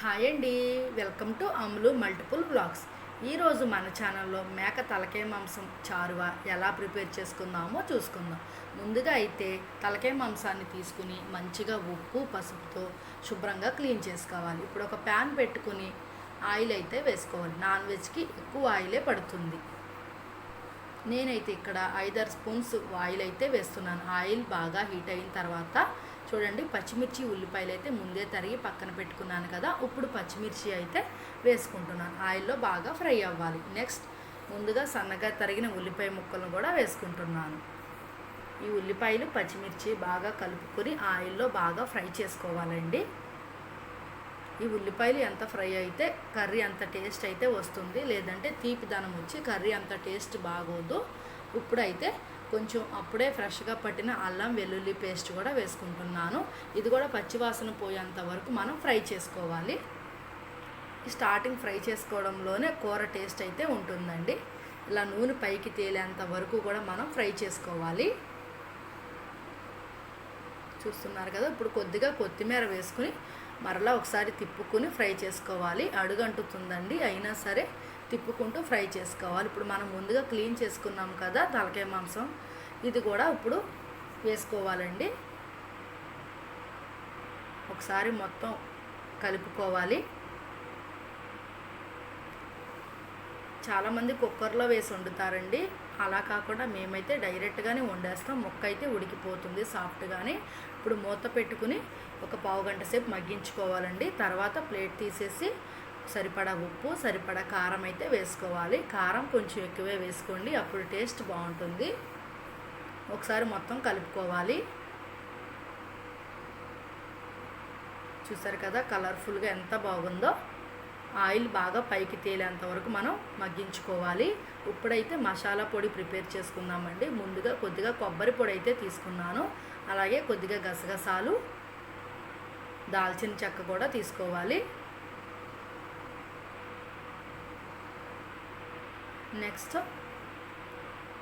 Hi అండి. Welcome to Ammulu multiple blogs ఈరోజు మన ఛానల్లో మేక తలకాయ మాంసం చారువ ఎలా ప్రిపేర్ చేసుకుందామో చూసుకుందాం. ముందుగా అయితే తలకాయ మాంసాన్ని తీసుకుని మంచిగా ఉప్పు పసుపుతో శుభ్రంగా క్లీన్ చేసుకోవాలి. ఇప్పుడు ఒక ప్యాన్ పెట్టుకుని ఆయిల్ అయితే వేసుకోవాలి. నాన్ వెజ్కి ఎక్కువ ఆయిలే పడుతుంది. నేనైతే ఇక్కడ ఐదారు స్పూన్స్ ఆయిల్ అయితే వేస్తున్నాను. ఆయిల్ బాగా హీట్ అయిన తర్వాత చూడండి పచ్చిమిర్చి ఉల్లిపాయలు అయితే ముందే తరిగి పక్కన పెట్టుకున్నాను కదా ఇప్పుడు పచ్చిమిర్చి అయితే వేసుకుంటున్నాను. ఆయిల్లో బాగా ఫ్రై అవ్వాలి. నెక్స్ట్ ముందుగా సన్నగా తరిగిన ఉల్లిపాయ ముక్కలను కూడా వేసుకుంటున్నాను. ఈ ఉల్లిపాయలు పచ్చిమిర్చి బాగా కలుపుకొని ఆయిల్లో బాగా ఫ్రై చేసుకోవాలండి. ఈ ఉల్లిపాయలు ఎంత ఫ్రై అయితే కర్రీ అంత టేస్ట్ అయితే వస్తుంది. లేదంటే తీపిదనం వచ్చి కర్రీ అంత టేస్ట్ బాగోదు. ఇప్పుడైతే కొంచెం అప్పుడే ఫ్రెష్గా పట్టిన అల్లం వెల్లుల్లి పేస్ట్ కూడా వేసుకుంటున్నాను. ఇది కూడా పచ్చివాసన పోయేంత వరకు మనం ఫ్రై చేసుకోవాలి. స్టార్టింగ్ ఫ్రై చేసుకోవడంలోనే కూర టేస్ట్ అయితే ఉంటుందండి. ఇలా నూనె పైకి తేలేంత వరకు కూడా మనం ఫ్రై చేసుకోవాలి. చూస్తున్నారు కదా ఇప్పుడు కొద్దిగా కొత్తిమీర వేసుకుని మరలా ఒకసారి తిప్పుకుని ఫ్రై చేసుకోవాలి. అడుగంటుతుందండి అయినా సరే తిప్పుకుంటూ ఫ్రై చేసుకోవాలి. ఇప్పుడు మనం ముందుగా క్లీన్ చేసుకున్నాం కదా తలకాయ మాంసం. ఇది కూడా ఇప్పుడు వేసుకోవాలండి. ఒకసారి మొత్తం కలుపుకోవాలి. చాలామంది కుక్కర్లో వేసి వండుతారండి. అలా కాకుండా మేమైతే డైరెక్ట్గానే వండేస్తాం. ముక్క అయితే ఉడికిపోతుంది సాఫ్ట్గానే. ఇప్పుడు మూత పెట్టుకుని ఒక పావు గంట సేపు మగ్గించుకోవాలండి. తర్వాత ప్లేట్ తీసేసి సరిపడా ఉప్పు సరిపడా కారం అయితే వేసుకోవాలి. కారం కొంచెం ఎక్కువే వేసుకోండి. అప్పుడు టేస్ట్ బాగుంటుంది. ఒకసారి మొత్తం కలుపుకోవాలి. చూసారు కదా కలర్ఫుల్గా ఎంత బాగుందో. ఆయిల్ బాగా పైకి తేలేంత వరకు మనం మగ్గించుకోవాలి. ఇప్పుడైతే మసాలా పొడి ప్రిపేర్ చేసుకుందామండి. ముందుగా కొద్దిగా కొబ్బరి పొడి అయితే తీసుకున్నాను. అలాగే కొద్దిగా గసగసాలు దాల్చిన చెక్క కూడా తీసుకోవాలి. నెక్స్ట్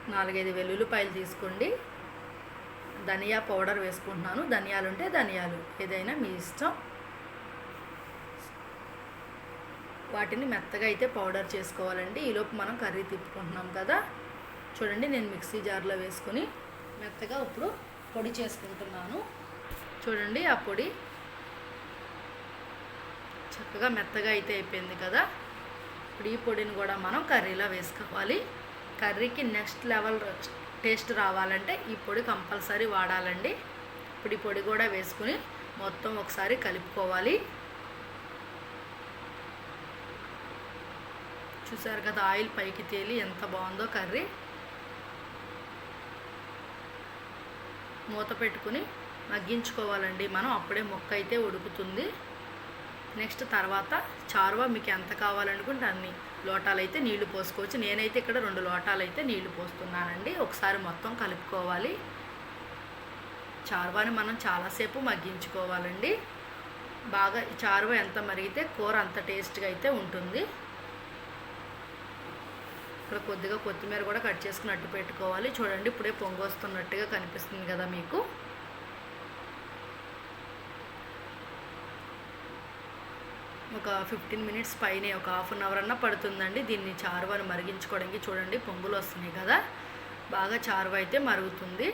నాలుగైదు వెల్లుల్లిపాయలు తీసుకోండి. ధనియా పౌడర్ వేసుకుంటున్నాను. ధనియాలు ఉంటే ధనియాలు. ఏదైనా మీ ఇష్టం. వాటిని మెత్తగా అయితే పౌడర్ చేసుకోవాలండి. ఈలోపు మనం కర్రీ తిప్పుకుంటున్నాం కదా. చూడండి నేను మిక్సీ జార్లో వేసుకుని మెత్తగా ఇప్పుడు పొడి చేసుకుంటున్నాను. చూడండి ఆ పొడి చక్కగా మెత్తగా అయితే అయిపోయింది కదా. ఇప్పుడు ఈ పొడిని కూడా మనం కర్రీలో వేసుకోవాలి. కర్రీకి నెక్స్ట్ లెవెల్ టేస్ట్ రావాలంటే ఈ పొడి కంపల్సరీ వాడాలండి. ఇప్పుడు ఈ పొడి కూడా వేసుకుని మొత్తం ఒకసారి కలుపుకోవాలి. చూసారు కదా ఆయిల్ పైకి తేలి ఎంత బాగుందో కర్రీ. మూత పెట్టుకుని మగ్గించుకోవాలండి. మనం అప్పుడే మొక్క అయితే ఉడుకుతుంది. నెక్స్ట్ తర్వాత చారువా మీకు ఎంత కావాలనుకుంటే అన్ని లోటాలు అయితే నీళ్ళు పోసుకోవచ్చు. నేనైతే ఇక్కడ రెండు లోటాలు అయితే నీళ్ళు పోస్తున్నానండి. ఒకసారి మొత్తం కలుపుకోవాలి. చారువాని మనం చాలాసేపు మగ్గించుకోవాలండి. బాగా చారువ ఎంత మరిగితే కూర అంత టేస్ట్గా అయితే ఉంటుంది. ఇక్కడ కొద్దిగా కొత్తిమీర కూడా కట్ చేసుకుని అట్టు పెట్టుకోవాలి. చూడండి ఇప్పుడే పొంగు వస్తున్నట్టుగా కనిపిస్తుంది కదా మీకు. ఒక ఫిఫ్టీన్ మినిట్స్ పైనే ఒక హాఫ్ అన్ అవర్ అన్నా పడుతుందండి. దీన్ని చారువని మరిగించుకోవడానికి చూడండి పొంగులు వస్తున్నాయి కదా. బాగా చారువ అయితే మరుగుతుంది.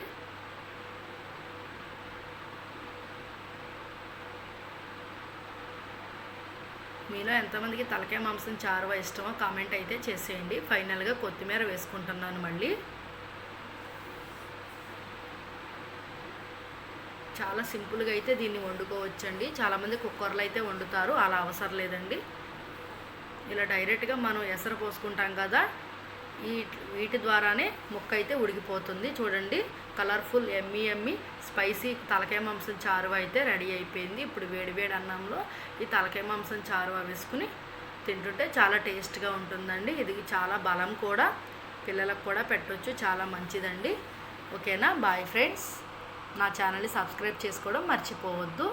మీలో ఎంతమందికి తలకాయ మాంసం చారువ ఇష్టమో కామెంట్ అయితే చేసేయండి. ఫైనల్గా కొత్తిమీర వేసుకుంటున్నాను మళ్ళీ. చాలా సింపుల్గా అయితే దీన్ని వండుకోవచ్చండి. చాలామంది కుక్కర్లు అయితే వండుతారు. అలా అవసరం లేదండి. ఇలా డైరెక్ట్గా మనం ఎసరు పోసుకుంటాం కదా ఈ వీటి ద్వారానే ముక్క అయితే ఉడికిపోతుంది. చూడండి కలర్ఫుల్ ఎమ్మి ఎమ్మి స్పైసీ తలకాయ మాంసం చారువ అయితే రెడీ అయిపోయింది. ఇప్పుడు వేడివేడి అన్నంలో ఈ తలకాయ మాంసం చారువ వేసుకుని తింటుంటే చాలా టేస్ట్గా ఉంటుందండి. ఇది చాలా బలం కూడా పిల్లలకు కూడా పెట్టొచ్చు చాలా మంచిదండి. ఓకేనా? Bye friends. నా ఛానల్ని సబ్స్క్రైబ్ చేసుకోవడం మర్చిపోవద్దు.